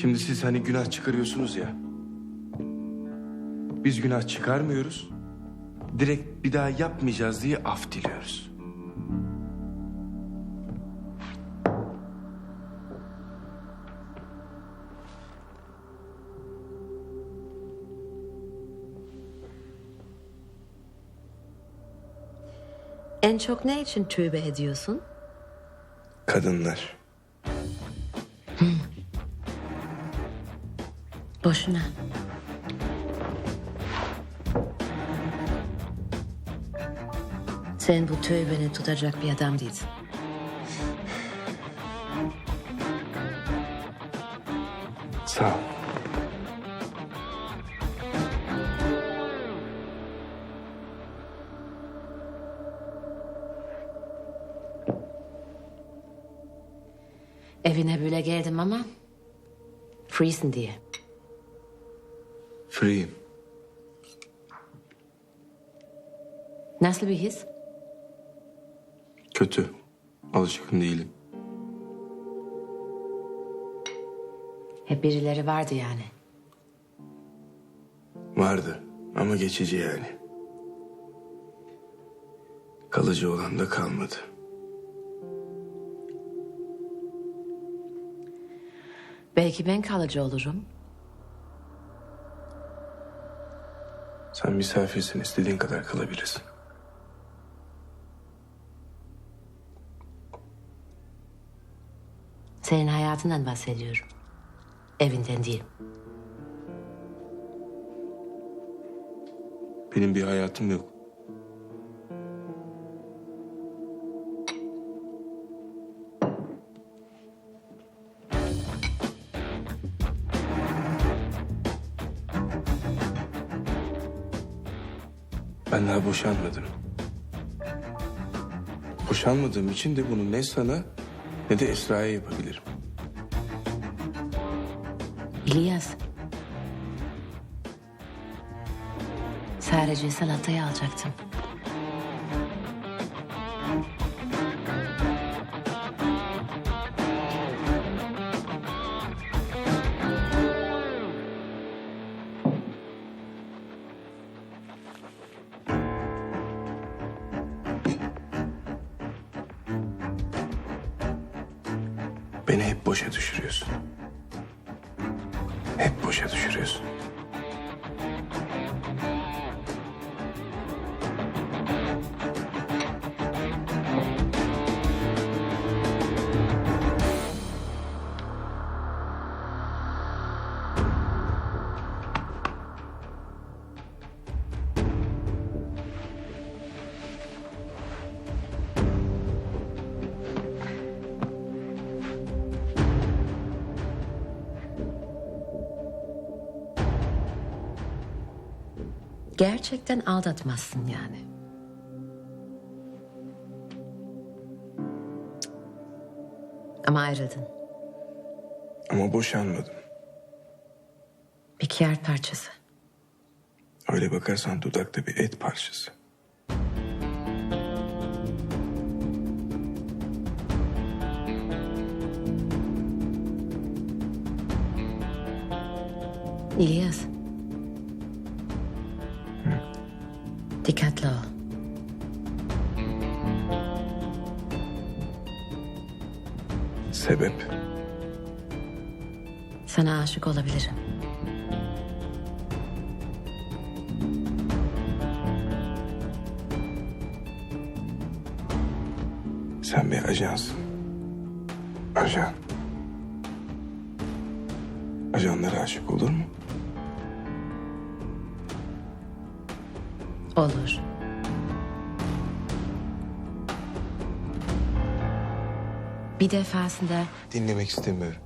Şimdi siz hani günah çıkarıyorsunuz ya. Biz günah çıkarmıyoruz. Direkt bir daha yapmayacağız diye af diliyoruz. En çok ne için tövbe ediyorsun? Kadınlar. Boşuna. Sen bu tövbeni tutacak bir adam değilsin. Sağ ol. Evine böyle geldim ama... ...freesin diye. Free'yim. Nasıl bir his? Kötü. Alışkın değilim. Hep birileri vardı yani. Vardı ama geçici yani. Kalıcı olan da kalmadı. Belki ben kalıcı olurum. Sen misafirsin istediğin kadar kalabilirsin. Senin hayatından bahsediyorum. Evinden değil. Benim bir hayatım yok. Ben daha boşanmadım. Boşanmadığım için de bunu ne sana ne de Esra'ya yapabilirim. İlyas. Sadece salatayı alacaktım. Beni hep boşa düşürüyorsun. Hep boşa düşürüyorsun. Gerçekten aldatmazsın yani. Ama ayrıldın. Ama boşanmadım. Bir kağıt parçası. Öyle bakarsan dudakta bir et parçası. İlyas. Sebep? Sana aşık olabilirim. Sen bir ajansın. Ajan. Ajanlara aşık olur mu? Olur. Bir defasında Dinlemek istemiyorum.